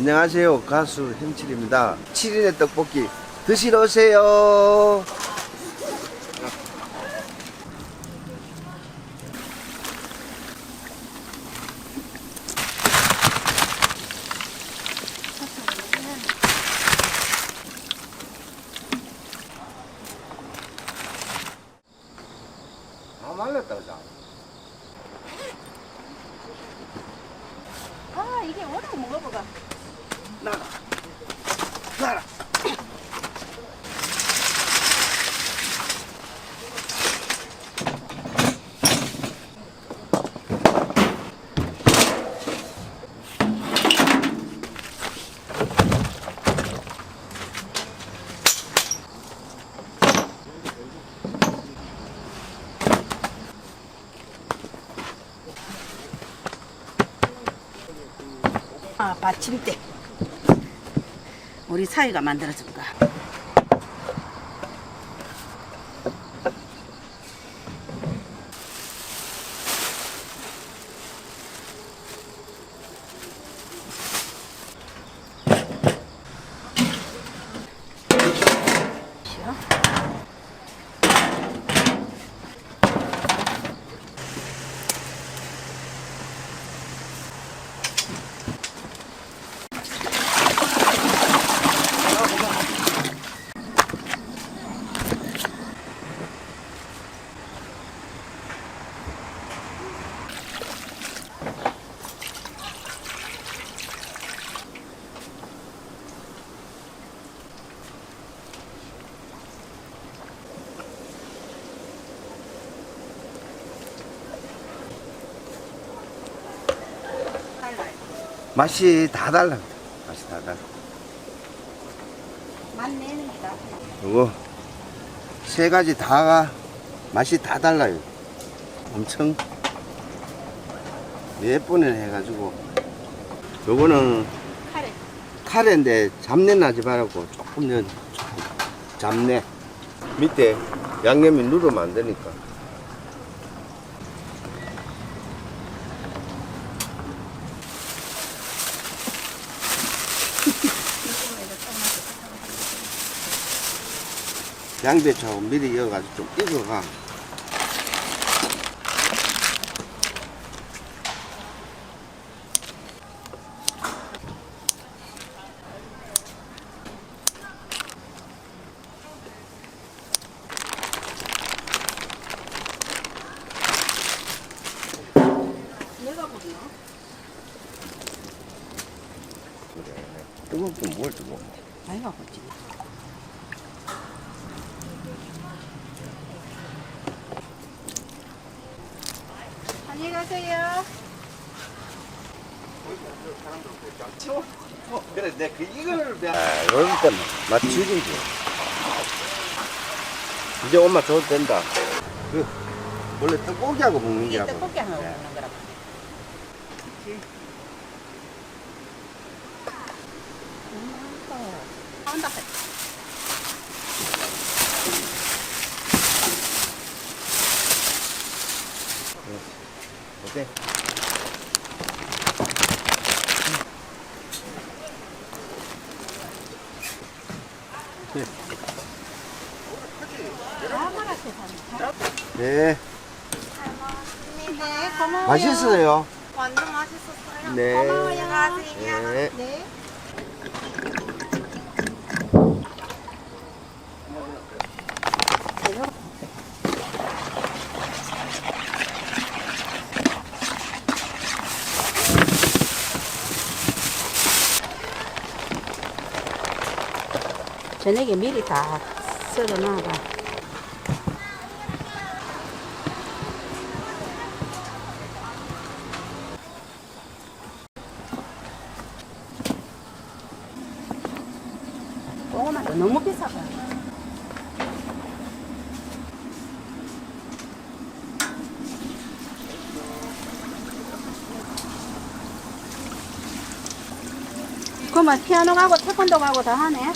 안녕하세요. 가수 현칠입니다. 7인의 떡볶이 드시러 오세요. 아 말랐다 그자. 아 이게 워낙 먹어보가 나가. 나라. 아 받침대 우리 사위가 만들어준 거 쉬어. 맛이 다 달라. 맛이 다 달라. 맛 내는 게다 요거 세 가지 다가 맛이 다 달라요. 엄청 예쁘네 해가지고 요거는 카레 카레인데 잡내 나지 말고 조금 더 조금 잡내 밑에 양념이 누르면 안 되니까 양배추하고 미리 이어가지고 좀 익어가? 뜨겁긴 뭘 뜨거워? 많이 먹었지 안녕히 가세요 어, 그래, 내가 그 이걸 내가. 아, 때만 맛 죽이지. 이제 엄마 줘도 된다. 그, 원래 떡고기하고 먹는 게. 떡볶이 하나 먹는 거라고 한다 어때? 네, 네 고마워요 맛있어요. 완전 맛있었어요 네. 고마워요 안녕하세요 네. 네. 저녁에 미리 다 썰어놔봐. 조그만도 너무 비싸다. 그러면 피아노 가고 태권도 가고 다 하네.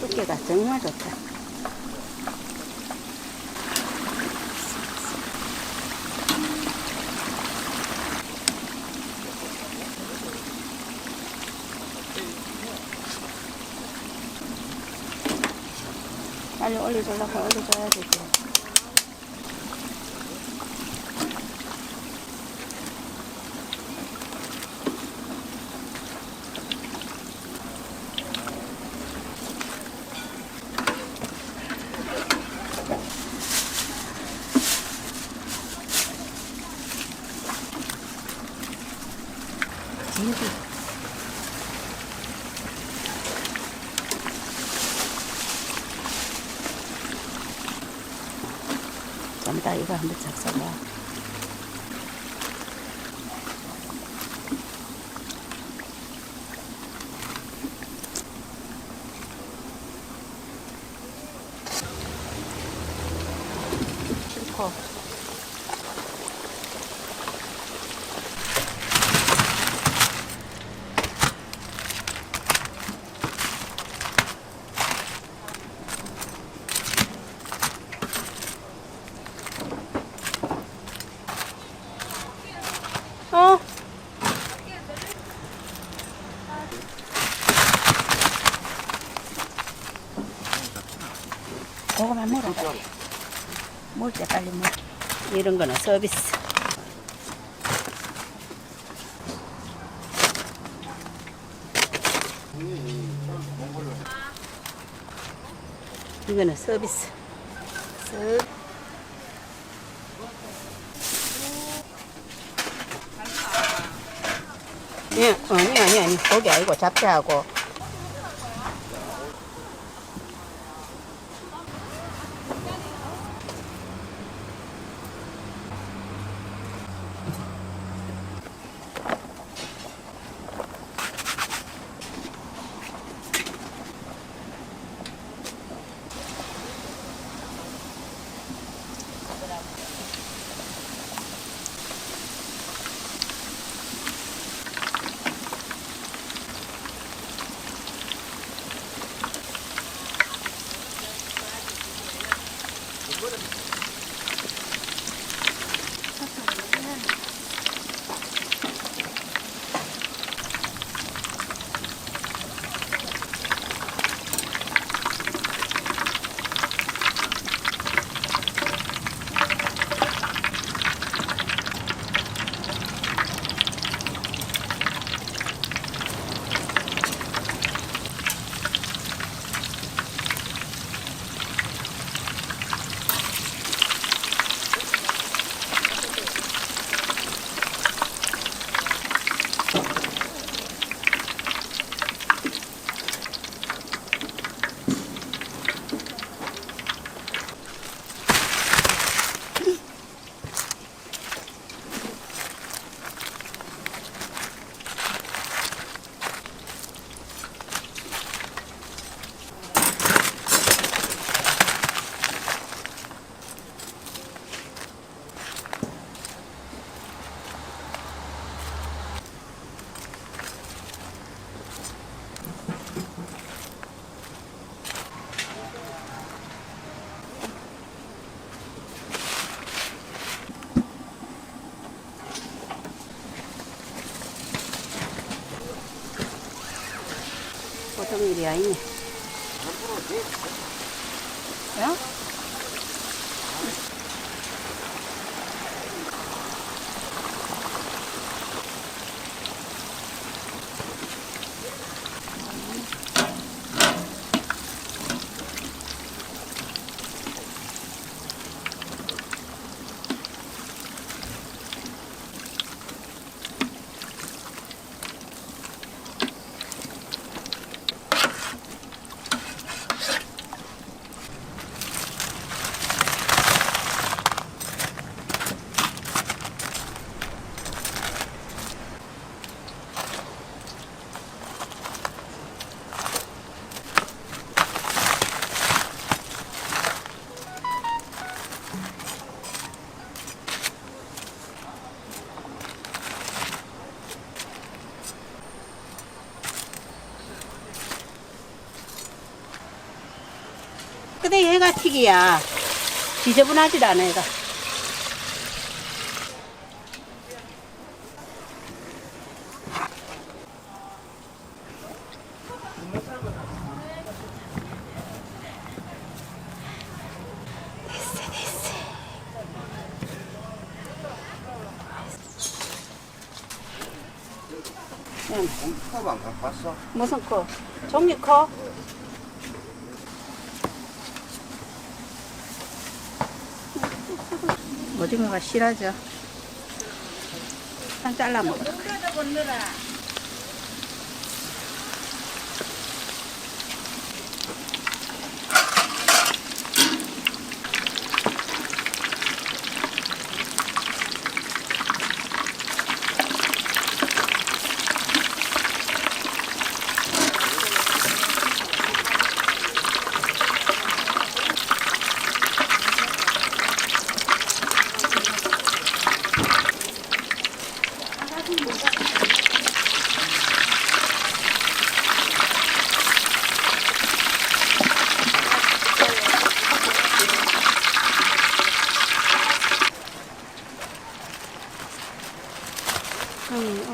두께가 정말 좋다. 빨리 올려주려고 올려줘야 되지. 진기. 좀 이따 이거 한번 작성해. 싫고. 어? 그거만 물어. 물때 빨리 물. 이런 거는 서비스. 이거는 서비스. 쓱. 예, 아니, 아니, 아니. 고기 아니고 잡채하고. Iya. 식이야 지저분하지도 않아 이거. 응. 컵안 갖고 왔어? 무슨 컵? 종이 컵? 오징어가 실하죠. 상 잘라 먹어. 응.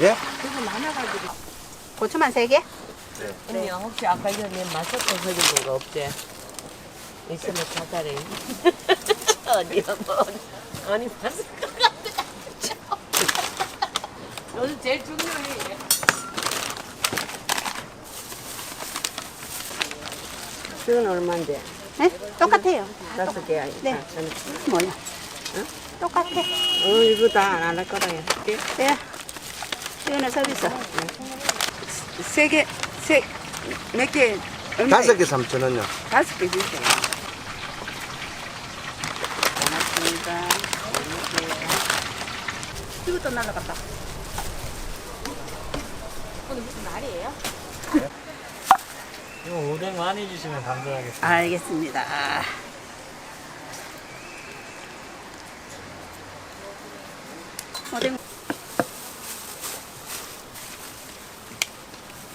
예? 고추만 세 개? 언니 혹시 아까 전에 맛있고 그리는 거 없지? 있으면 사자래. 언니가 뭐 언니 맛있을 것 같아. 요즘 제일 중요해. 이건 얼마인데? 네? 똑같아요. 다섯 개야. 네. 뭐야? 똑같아. 어, 이거 다 안 할 거다. 야. 네. 이거는 서비스. 세 개, 세, 몇 개? 얼마? 다섯 개 삼천 원요. 다섯 개 주세요. 고맙습니다. 이것도 날라갔다. 이거 오뎅 많이 주시면 감사하겠습니다. 알겠습니다.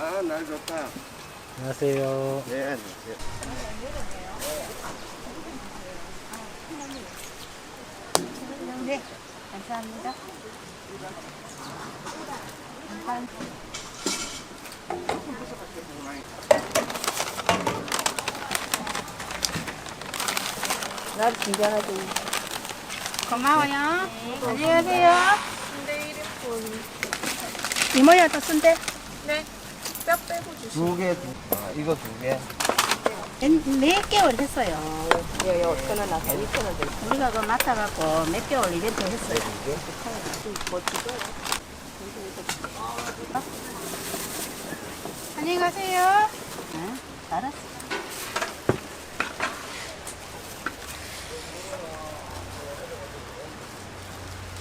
아, 날 좋다. 안녕하세요. 네, 안녕하세요. 네, 감사합니다. 감사합니다. 나 긴장하지. 고마워요. 안녕하세요. 이모야 또 순대? 두 개, 두, 아, 이거 두 개. 몇 개월 했어요. 예, 요, 천원 나서 이천 원 돼. 우리가 그 맡아갖고 몇 개월 이벤트 했어요. 안녕히 가세요. 응, 알았어.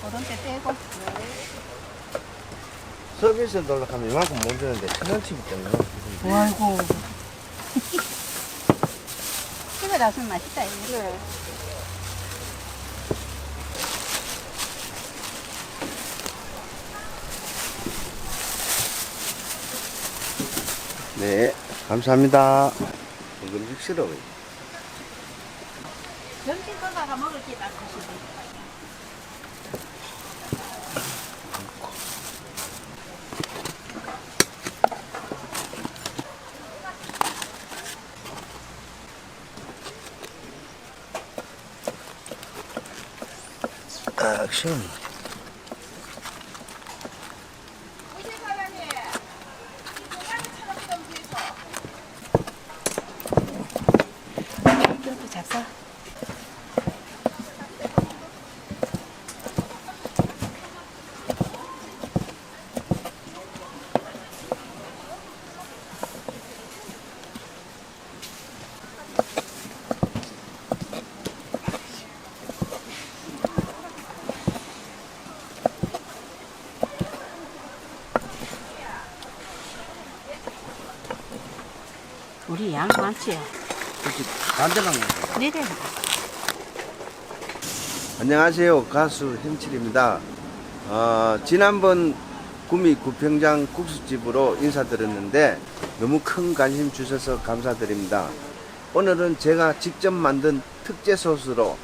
오른때 떼고. 서비스 놀러가면 이만큼 못 주는데 천 원치기 때문에. 아이고. 이거 잡수면 맛있다. 이거. 네, 감사합니다. 이거 믹스로. 점심 거다가 먹을 게 딱. 액 أكشن. 양 많지요. 그렇지 반대방. 내려. 안녕하세요 가수 현칠입니다 어, 지난번 구미 구평장 국수집으로 인사드렸는데 너무 큰 관심 주셔서 감사드립니다 오늘은 제가 직접 만든 특제 소스로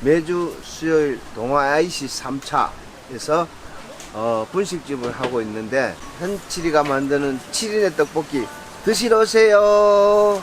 매주 수요일 동화 IC 3차에서 어, 분식집을 하고 있는데 현칠이가 만드는 칠인의 떡볶이 드시러 오세요